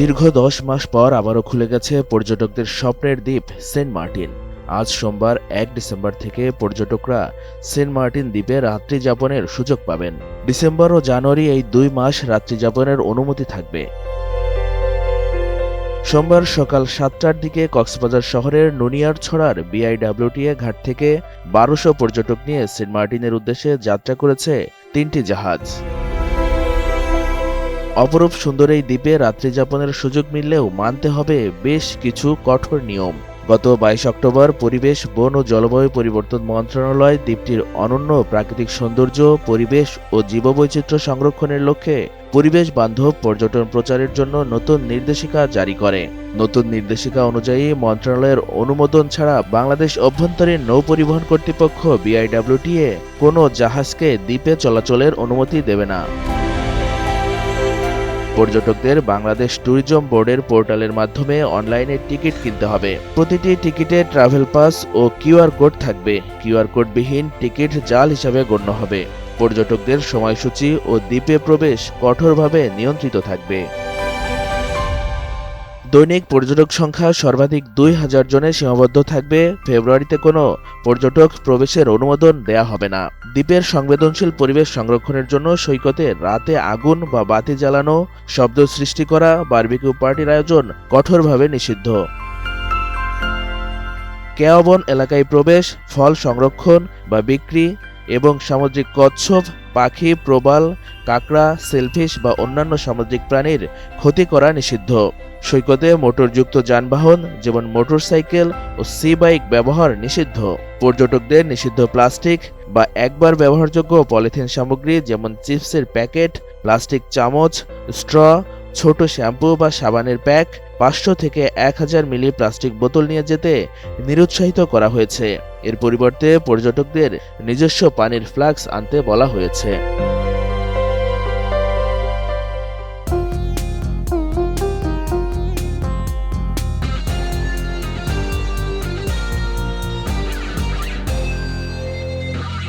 দীর্ঘ দশ মাস পর আবারও খুলে গেছে পর্যটকদের স্বপ্নের দ্বীপ সেন্ট মার্টিন। আজ সোমবার এক ডিসেম্বর থেকে পর্যটকরা সেন্ট মার্টিন দ্বীপে রাত্রি যাপনের সুযোগ পাবেন। ডিসেম্বর ও জানুয়ারি এই দুই মাস রাত্রি যাপনের অনুমতি থাকবে। সোমবার সকাল সাতটার দিকে কক্সবাজার শহরের নুনিয়ার ছড়ার বিআইডব্লিউটিএ ঘাট থেকে বারোশো পর্যটক নিয়ে সেন্ট মার্টিনের উদ্দেশ্যে যাত্রা করেছে তিনটি জাহাজ। অপরূপ সুন্দর এই দ্বীপে রাত্রিযাপনের সুযোগ মিললেও মানতে হবে বেশ কিছু কঠোর নিয়ম। গত বাইশ অক্টোবর পরিবেশ, বন ও জলবায়ু পরিবর্তন মন্ত্রণালয় দ্বীপটির অনন্য প্রাকৃতিক সৌন্দর্য, পরিবেশ ও জীববৈচিত্র্য সংরক্ষণের লক্ষ্যে পরিবেশ বান্ধব পর্যটন প্রচারের জন্য নতুন নির্দেশিকা জারি করে। নতুন নির্দেশিকা অনুযায়ী মন্ত্রণালয়ের অনুমোদন ছাড়া বাংলাদেশ অভ্যন্তরীণ নৌ পরিবহন কর্তৃপক্ষ বিআইডব্লিউটিএ কোনো জাহাজকে দ্বীপে চলাচলের অনুমতি দেবে না। পর্যটকদের বাংলাদেশ ট্যুরিজম বোর্ডের পোর্টালের মাধ্যমে অনলাইনে টিকিট কিনতে হবে। প্রতিটি টিকিটে ট্রাভেল পাস ও কিউআর কোড থাকবে। কিউআর কোডবিহীন টিকিট জাল হিসাবে গণ্য হবে। পর্যটকদের সময়সূচি ও দ্বীপে প্রবেশ কঠোরভাবে নিয়ন্ত্রিত থাকবে। দৈনিক পর্যটক সংখ্যা সর্বাধিক দুই হাজার জনে সীমাবদ্ধ থাকবে। ফেব্রুয়ারিতে কোনো পর্যটক প্রবেশের অনুমোদন দেয়া হবে না। দ্বীপের সংবেদনশীল পরিবেশ সংরক্ষণের জন্য সৈকতে রাতে আগুন বা বাতি জ্বালানো, শব্দ সৃষ্টি করা, বারবিকিউ পার্টির আয়োজন কঠোরভাবে নিষিদ্ধ। কেয়াবন এলাকায় প্রবেশ, ফল সংরক্ষণ বা বিক্রি এবং সামুদ্রিক কচ্ছপ, পাখি, প্রবাল, কাঁকড়া, সেলফিশ বা অন্যান্য সামুদ্রিক প্রাণীর ক্ষতি করা নিষিদ্ধ। সৈকতে মোটরযুক্ত যানবাহন, যেমন মোটরসাইকেল ও সি বাইক ব্যবহার নিষিদ্ধ। পর্যটকদের নিষিদ্ধ প্লাস্টিক বা একবার ব্যবহারযোগ্য পলিথিন সামগ্রী, যেমন চিপসের প্যাকেট, প্লাস্টিক চামচ, স্ট্র, ছোট শ্যাম্পু বা সাবানের প্যাক, পাঁচশো থেকে এক হাজার মিলি প্লাস্টিক বোতল নিয়ে যেতে নিরুৎসাহিত করা হয়েছে। এর পরিবর্তে পর্যটকদের নিজস্ব পানির ফ্লাক্স আনতে বলা হয়েছে।